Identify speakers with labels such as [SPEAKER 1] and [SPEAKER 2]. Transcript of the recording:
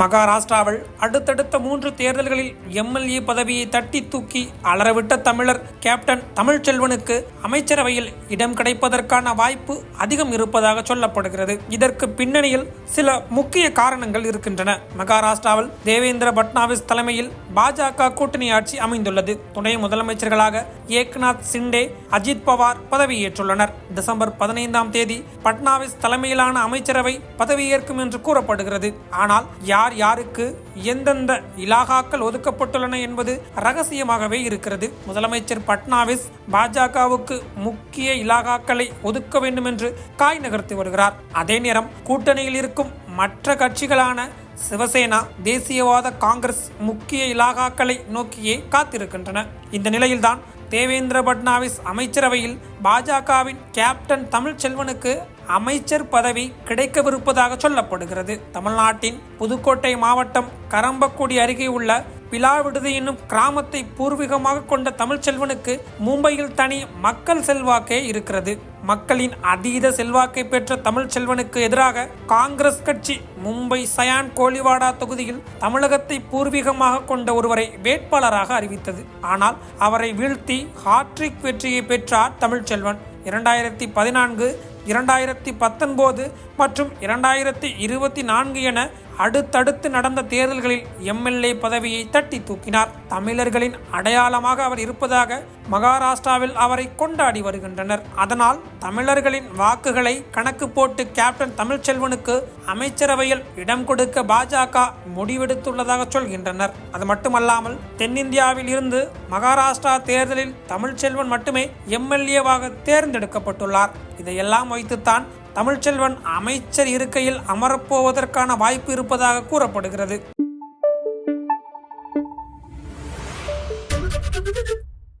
[SPEAKER 1] மகாராஷ்டிராவில் அடுத்தடுத்த மூன்று தேர்தல்களில் எம்எல்ஏ பதவியை தட்டி தூக்கி அலறவிட்ட தமிழர் கேப்டன் தமிழ்ச்செல்வனுக்கு அமைச்சரவையில் இடம் கிடைப்பதற்கான வாய்ப்பு அதிகம் இருப்பதாக சொல்லப்படுகிறது. இதற்கு பின்னணியில் சில முக்கிய காரணங்கள் இருக்கின்றன. மகாராஷ்டிராவில் தேவேந்திர பட்னாவிஸ் தலைமையில் பாஜக கூட்டணி ஆட்சி அமைந்துள்ளது. துணை முதலமைச்சர்களாக ஏக்நாத் சிண்டே அஜித் பவார் பதவியேற்றுள்ளனர். டிசம்பர் பதினைந்தாம் தேதி பட்னாவிஸ் தலைமையிலான அமைச்சரவை பதவியேற்கும் என்று கூறப்படுகிறது. ஆனால் யார் யாருக்கு எந்தெந்த இலாகாக்கள் ஒதுக்கப்பட்டுள்ளன என்பது ரகசியமாகவே இருக்கிறது. முதலமைச்சர் பட்னாவிஸ் பாஜகவுக்கு முக்கிய இலாகாக்களை ஒதுக்க வேண்டும் என்று காய் நகர்த்தி வருகிறார். அதே நேரம் கூட்டணியில் இருக்கும் மற்ற கட்சிகளான சிவசேனா தேசியவாத காங்கிரஸ் முக்கிய இலாகாக்களை நோக்கியே காத்திருக்கின்றன. இந்த நிலையில்தான் தேவேந்திர பட்னாவிஸ் அமைச்சரவையில் பாஜகவின் கேப்டன் தமிழ்ச்செல்வனுக்கு அமைச்சர் பதவி கிடைக்கவிருப்பதாக சொல்லப்படுகிறது. தமிழ்நாட்டின் புதுக்கோட்டை மாவட்டம் கரம்பக்குடி அருகே உள்ள பிலாவிடுதி என்னும் கிராமத்தை பூர்வீகமாக கொண்ட தமிழ்ச்செல்வனுக்கு மும்பையில் தனி மக்கள் செல்வாக்கே இருக்கிறது. மக்களின் அதீத செல்வாக்கை பெற்ற தமிழ்ச்செல்வனுக்கு எதிராக காங்கிரஸ் கட்சி மும்பை சயான் கோலிவாடா தொகுதியில் தமிழகத்தை பூர்வீகமாக கொண்ட ஒருவரை வேட்பாளராக அறிவித்தது. ஆனால் அவரை வீழ்த்தி ஹாட்ரிக் வெற்றியை பெற்றார் தமிழ்ச்செல்வன் இரண்டாயிரத்தி பதினான்கு இரண்டாயிரத்தி பத்தொன்பது மற்றும் இரண்டாயிரத்தி இருபத்தி நான்கு என அடுத்தடுத்து நடந்த தேர்தல்களில் எம்எல்ஏ பதவியை தட்டி தூக்கினார். தமிழர்களின் அடையாளமாக அவர் இருப்பதாக மகாராஷ்டிராவில் அவரை கொண்டாடி வருகின்றனர். அதனால் தமிழர்களின் வாக்குகளை கணக்கு போட்டு கேப்டன் தமிழ்ச்செல்வனுக்கு அமைச்சரவையில் இடம் கொடுக்க பாஜக முடிவெடுத்துள்ளதாக சொல்கின்றனர். அது மட்டுமல்லாமல் தென்னிந்தியாவில் இருந்து மகாராஷ்டிரா தேர்தலில் தமிழ்ச்செல்வன் மட்டுமே எம்எல்ஏவாக தேர்ந்தெடுக்கப்பட்டுள்ளார். இதையெல்லாம் வைத்துத்தான் தமிழ்ச்செல்வன் அமைச்சர் இருக்கையில் அமரப்போவதற்கான வாய்ப்பு இருப்பதாக கூறப்படுகிறது.